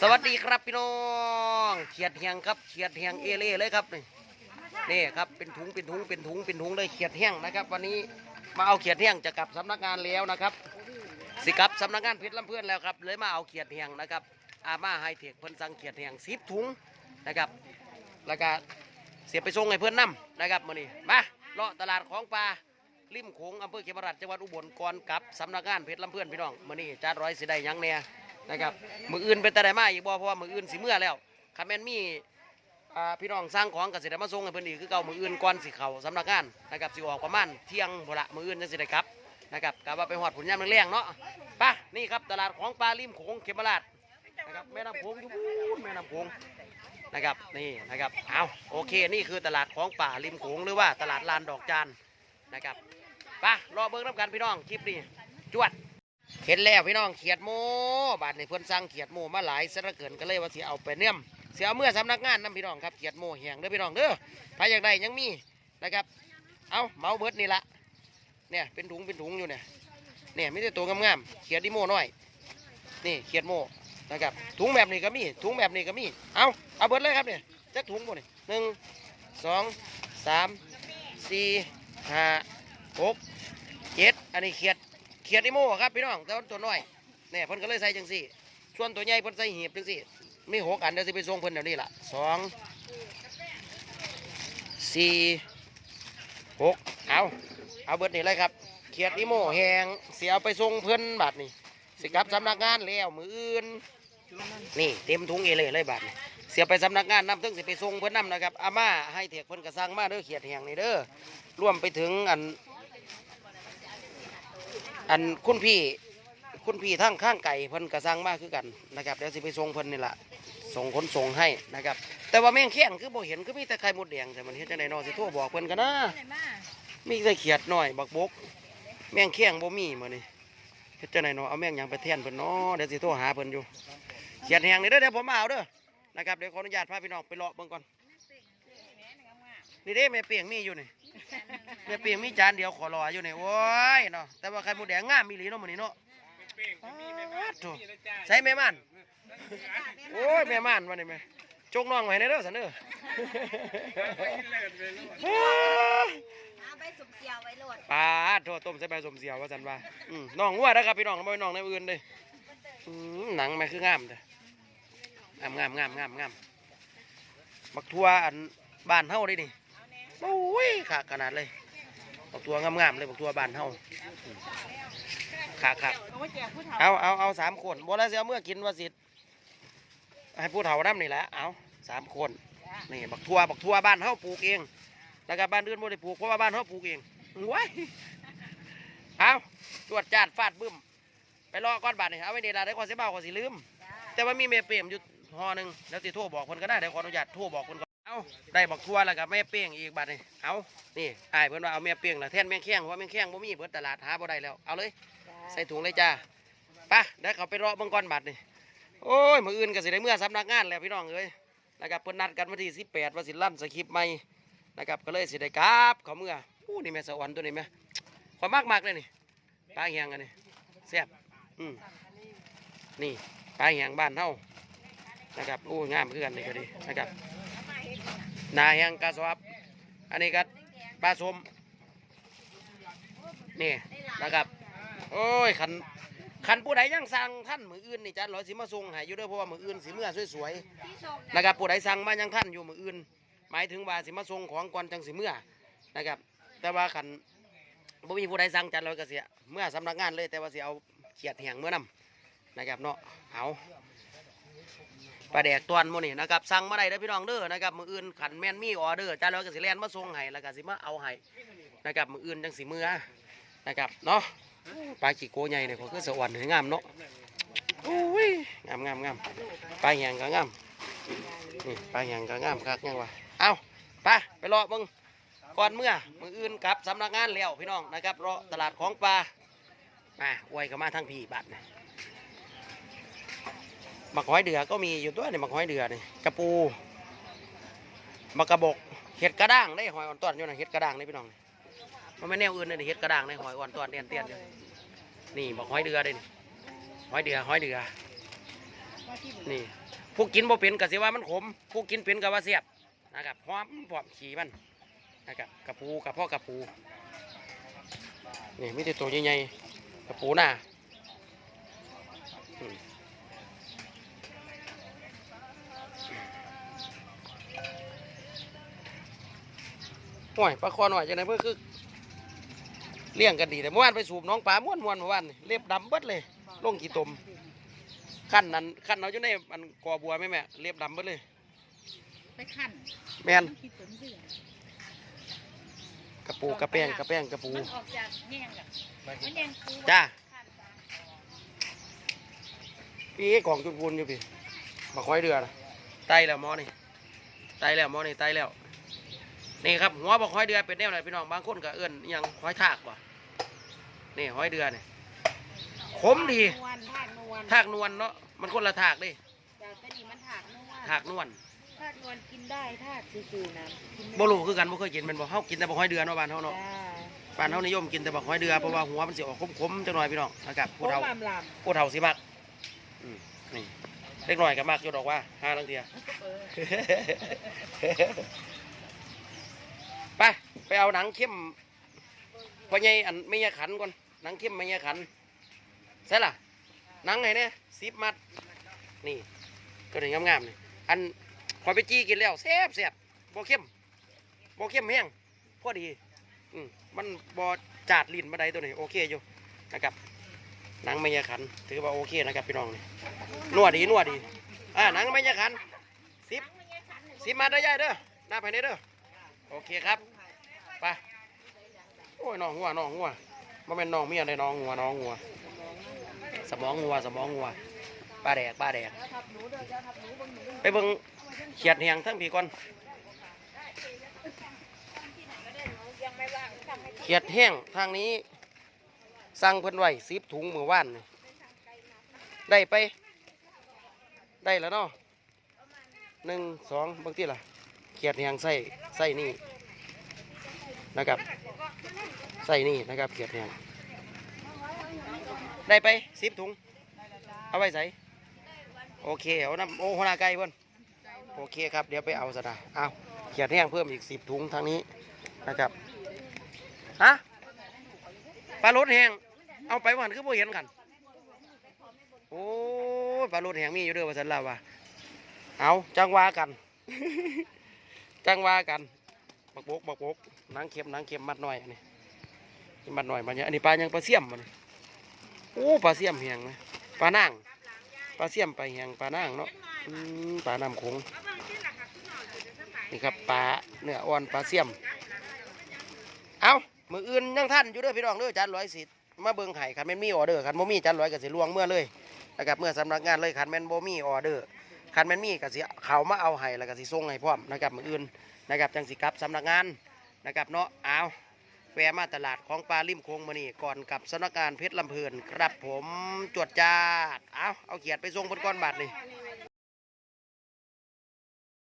สวัสดีครับพี่น้องเขียดเฮียงครับเขียดเฮียงเอเล่เลยครับนี่นี่ครับเป็นถุงเป็นถุงเป็นถุงเป็นถุงเลยเขียดเฮียงนะครับ วันนี้มาเอาเขียดเฮียงจะกลับสำนักงานแล้วนะครับ สิกลับสำนักงานเพชรลำเพื่อนแล้วครับเลยมาเอาเขียดเฮียงนะครับอาม่าไฮเทคเพิ่นสั่งเขียดเฮียงสิบถุงนะครับแล้วก็เสียไปส่งให้เพื่อนนํนะครับมื้อนี้มาเลาะตลาดของปลาริมโขงอำเภอเขมราชจังหวัดอุบลก่อนกลับสำนักงานเพชรลำเพื่อนพี่น้องมื้อนี้จ้าร้อยสิได้ยังแน่ นะครับมืออื่นเป็นแต่ได้มาอีกบ่เพราะว่ามืออื่นสิเมื่อแล้วคาแมนมีอ่าพี่น้องสร้างของก็สิได้มาส่งให้เพิ่นอีกคือเก่ามืออื่นก่อนสิเขาสำนักงานนะครับสิออกประมาณเที่ยงพุ่ละมืออื่นจังสิได้ครับนะครับกะว่าไปฮอดผลยามแรงๆเนาะไปะนี่ครับตลาดของปลาริมโขงเขมราชนะครับแม่น้ำโขงอยู่พูนแม่น้ำโขงนะครับนี่นะครับเอาโอเคนี่คือตลาดของป่าริมโขงหรือว่าตลาดลานดอกจานนะครับไปะรอเบิ้งน้ำกันพี่น้องคลิปนี้จวด เห็นแล้วพี่น้องเขียดโมบาทในเพิ่อนสั่งเขียดโมมาหลายซะเหลือเกินก็เลยว่าเสิเอาไปเนียมเสียเอาเมื่อสำนักงานนํพี่น้องครับเขียดโมแหงเด้อพี่น้องเด้อถ้าอยากได้ยังมีนะครับ เอาเมาเบิดนี่ละเนี่ยเป็นถุงเป็นถุงอยู่เนี่ยเนี่ยไม่ได้ตัวงามๆเขียดดิโมน้อย นี่เขียดโมนะครับถุงแบบนี้ก็มีถุงแบบนี้ก็มีเอาเอาเบิดเลยครับเนี่ยจักถุงหมดนี่หนึ่งสองสามสี่ห้าหกเจ็ดอันนี้เขียด เขียดนิโม่ครับพี่น้องแต่ว่าตัวน้อยเนี่ยเพิ่นก็เลยใส่จังสี่ ส่วนตัวใหญ่เพิ่นใส่หีบจังสี่มีหกอันเดี๋ยวสิไปส่งเพิ่นเดี๋ยวนี้ล่ะสองสี่หกเอาเอาเบิดนี่เลยครับเขียดนิโม่แหงเสียเอาไปส่งเพิ่นบัดนี่สิกลับสำนักงานแล้วมืออื่นนี่เต็มถุงเอเลยเลยบาทนี่เสียไปสำนักงานน้ำถึงสิไปส่งเพิ่นน้ำนะครับอาม่าให้เถียกเพิ่นกระซังมาเด้อเขียดแหงนี่เด้อร่วมไปถึงอัน อันคุณพี่คุณพี่ทั้งข้างไก่เพิ่นกระซังมากคือกันนะครับเดี๋ยวสิไปส่งเพิ่นนี่แหละส่งคนส่งให้นะครับ แต่ว่าแม่งแข้งคือบ่เห็นคือมีแต่ไข่มดแดงแต่มันเฮ็ดจังได๋เนาะสิโทรบอกเพิ่นกันนะมีแต่เขียดหน้อยบักบก แม่งแข้งบ่มีมื้อนี้เฮ็ดจังได๋เนาะเอาแม่งหยังไปแทนเพิ่นเนาะเดี๋ยวสิโทรหาเพิ่นอยู่เขียดแหงนี่เด้อเดี๋ยวผมมาเอาเด้อนะครับเดี๋ยวขออนุญาตพาพี่น้องไปเลาะเบิ่งก่อนนี่เด้แม่เปียงมีอยู่นี่ แม่เปียงมีจานเดียวขอรออยู่นี่โอ้ยเนาะแต่ว่าไข่หมูแดงงามมีหลีเนาะมื้อนี้เนาะอ้าวโถ่ใส่แม่ม่านโอ้ยแม่ม่านวันนี้แม่จกน้องไว้ในเด้อสันเด้อเอาไปสุ่มเสียวไว้โหลดปลาโทษต้มใส่ใบสมเสียวว่าสันว่าอืมน้องวัวนะครับพี่น้องไม่น้องในอื่นเลยอืมหนังมันคืองามเด้องามงามงามงามงามบักทัวอันบ้านเฮาได้นี่โอ้ยขาขนาดเลย บักทัวงามงามเลยบักทัวบ้านเฮาอืมขาขาเอาไว้แจกผู้เฒ่าเอาเอาเอาสามคนบ่แล้วเสียเมื่อกินว่าสิให้ผู้เฒ่าน้ำนี่แหละเอาสามคนนี่บักทัวบักทัวบ้านเฮาปลูกเอง แล้วก็บ้านอื่นบ่ได้ปลูกเพราะว่าบ้านเฮาปลูกเองว้ายเอาตรวจจาดฟาดบึ้มไปรอก้อนบาทนี่เอาไว้นี่ละได้ขอสิเบ้าขอสิลืม แต่ว่ามีเมเปรมอยู่ห่อหนึ่งเดี๋ยวสิโทรบอกคนก็ได้เดี๋ยวขออนุญาตโทรบอกคนก่อน เอาได้บักทัวแล้วกับแม่เปี้ยงอีกบาทนี่เอานี่อ้ายเพิ่นว่าเอาแม่เปี้ยงละแทนแม่งแข้งเพราะว่าแม่งแข้งบ่มีเบิดตลาดหาบ่ได้แล้วเอาเลยใส่ถุงเลยจ้าไปเดี๋ยวเขาไปรอเบิ่งก้อนบาทนี่โอ้ยมื้ออื่นก็สิได้เมื่อสำนักงานแล้วพี่น้องเอ้ยนะครับเพิ่นนัดกันวันที่18ว่าสิลั่นสคริปต์ใหม่นะครับก็เลยสิได้กราบเขาเมื่ออู้นี่แม่สวรรค์ตัวนี้แม่ขอมากมากๆเลยนี่ปลาเฮียงอันนี้แซ่บอืมนี่ปลาเฮียงบ้านเฮานะครับอู้งามคือกันนี่ก็ดีนะครับ นาเฮียงกระสอบ อันนี้ก็ปลาสมนี่นะครับ โอ้ยขันขันผู้ใดยังสั่งท่านมืออื่นนี่จันร้อยสิมาส่งให้อยู่ด้อเพราะว่ามืออื่นสิเมื่อสวยๆนะครับผู้ใดสั่งมายังท่านอยู่มืออื่น หมายถึงว่าสิมาส่งของก่อนจังสิเมื่อนะครับ แต่ว่าขันบ่มีผู้ใดสั่งจันร้อยก็เสียเมื่อสำนักงานเลยแต่ว่าสิเอาเขียดแหงเมื่อนำนะครับเนาะเอา ปลาแดกตวนหมื้นี่นะครับสั่งมาได้เด้อพี่น้องเด้อนะครับมืออื่นขันแม่นมีออเดอร์จันร้อยก็สิแลนมาส่งให้แล้วก็สิมาเอาให้นะครับมืออื่นจังสิเมื่อนะครับเนาะปลาขี้โกใหญ่เนี่ยเขาคือสวรรค์งามเนาะโอ้ยงามงามงามปลาแหงก็งามนี่ปลาแหงก็งามคักยังวะเอาไปไปรอเบิ่งก่อนเมื่อมืออื่นกับสำนักงานแล้วพี่น้องนะครับรอตลาดของปลามาอวยก็มาทั้งพี่บัดนี่ มักหอยเดือก็มีอยู่ตัวนี่มักหอยเดือนี่กระปูมักกระบอกเห็ดกระด้างได้หอยอ่อนต้อนอยู่นะเห็ดกระด้างนี่พี่น้องมันไม่แนวอื่นเลยเฮ็ดกระด้างในหอยอ่อนตอนเตียนเตียนอยู่นี่บอกหอยเดือเด้นี่หอยเดือหอยเดือนี่ผู้กินบ่เป็นก็สิว่ามันขมผู้กินเป็นก็ว่าเสียบนะครับหอมพร้อมขี่มันนะครับกระปูกับพ่อกระปูนี่มีแต่ตัวใหญ่ๆกระปูหน้า อืมโอ้ยปลาคอหน่อยจังไดเพื่อคือเลี้ยงกันดีแต่เมื่อวานไปสูบน้องปลาม้วนม้วนๆเมื่อวานนี่เล็บดำเบิดเลยลงกี่ตมขั้นนั้นขั้นเราอยู่ในอันกอบัวไหมแม่เรียบดำเบิดเลยไปขั้นแมนคิดสมเสือกระปูกระแป้งกระแป้งกระปูมันออกจากแง่งอะมันแง่งปูจ้าขั้นจ้ะพี่กล่องจุดพูนอยู่พี่มาคอยเดือนะไตแล้วหมอนี่ไตแล้วหมอนี่ไตแล้ว นี่ครับหัวบอกหอยเดือเป็นแนวไหนพี่น้องบางคนก็เอื้อนอิหยังหอยทากว่ะนี่หอยเดือนี่ขมดีนวลถากนวลทากนวลเนาะมันคนละทากเดิแต่ตัวนี้มันถากนวลทากนวลถากนวลกินได้ถากซื่อๆนะกินได้บ่รู้คือกันบ่เคยกินแมันบ่เฮากินแต่บอกหอยเดือเนาะบ้านเฮาเนาะจ้าบ้านเฮานิยมกินแต่บอกหอยเดือเพราะว่าหัวมันสิออกขมๆจังหน่อยพี่น้องนะครับโคผู้เฒ่าลามลามผู้เฒ่าสิมักอืมนี่เล็กน้อยก็มักอยู่ดอกว่าห้าลังเทีย ไปเอาหนังเข้มพ่อใหญ่อันไม่ยาขันก่อนหนังเข้มไม่ยาขันใช่ล่ะหนังไงเนี่ยสิบมัด นี่ก็ถึงงามๆนี่อันคอยไปจี้กินแล้วแซ่บแซ่บบ่เข้มบ่เข้มแห้งพอดีอืมมันบ่จาดลิ้นมาได้ตัวนี้โอเคอยู่นะครับหนังไม่ยาขัน ถือว่าโอเคนะครับพี่น้องนี่นวดดีนวดดีอ่าหนังไม่ยาขันสิบสิบมัดได้ยายเด้อหน้าภายในเด้อโอเคครับ ไปโอ้ยน้องงัวน้องงัวมันเป็นน้องเมียเลยน้องงัวน้องงัว สมองงัวสมองงัวปลาแดกปลาแดกไปเบิ่งเขียดเหียงทั้งพี่ก่อนเขียดแห้งทางนี้สั่งเพิ่นไว้สิบถุงมือว่านได้ไป ได้แล้วเนาะหนึ่งสองบางทีล่ะเขียดแหงไส้ไส้นี่ นะครับไส้นี่นะครับเขียดแหงได้ไปสิบถุง เอาไว้ใส่โอเคเอาน้ำโอ้หัวหน้าไก่เพิ่นโอเคครับเดี๋ยวไปเอาซะนะเอาเขียดแห้งเพิ่มอีกสิบถุงทางนี้นะครับฮะปลารสแห้งเอาไปวันคือบ่เห็นกันโอ้ปลารสแห้งมีอยู่เด้อว่าสันลาว่าเอาจังว่ากัน จังว่ากัน บักบกบักบกนังเข็มนังเข็มมัดหน่อยนี่มัดหน่อยมันเนี่ยอันนี้ปลายังปลาเสี่ยมมันโอ้ปลาเสี่ยมเหียงนะปลานางปลาเสี่ยมปลาเหียงปลานางเนาะปลาน้ำโขงนี่ครับปลาเนื้ออ่อนปลาเสี่ยม เอามืออื่นยังท่านอยู่เด้อพี่น้องเด้อจานร้อยสิมาเบิ่งไห้คันแม่นมีออเดอร์คันบ่มีจานร้อยก็สิลวงเมื่อเลยนะครับเมื่อสำนักงานเลยคันแม่นบ่มีออเดอร์ คันแมันมีก็สิเขามาเอาให้แล้วก็สิส่งให้พร้อมนะครับมืออื่นนะครับจังสิกลับสำนักงานนะครับเนาะเอาแวะมาตลาดของปลาริมโค้งมานี่ก่อนกับสำนักงานเพชรลำเพลินครับผมจวดจาดเอาเอาเขียดไปส่งเพิ่นก้อนบาทเลย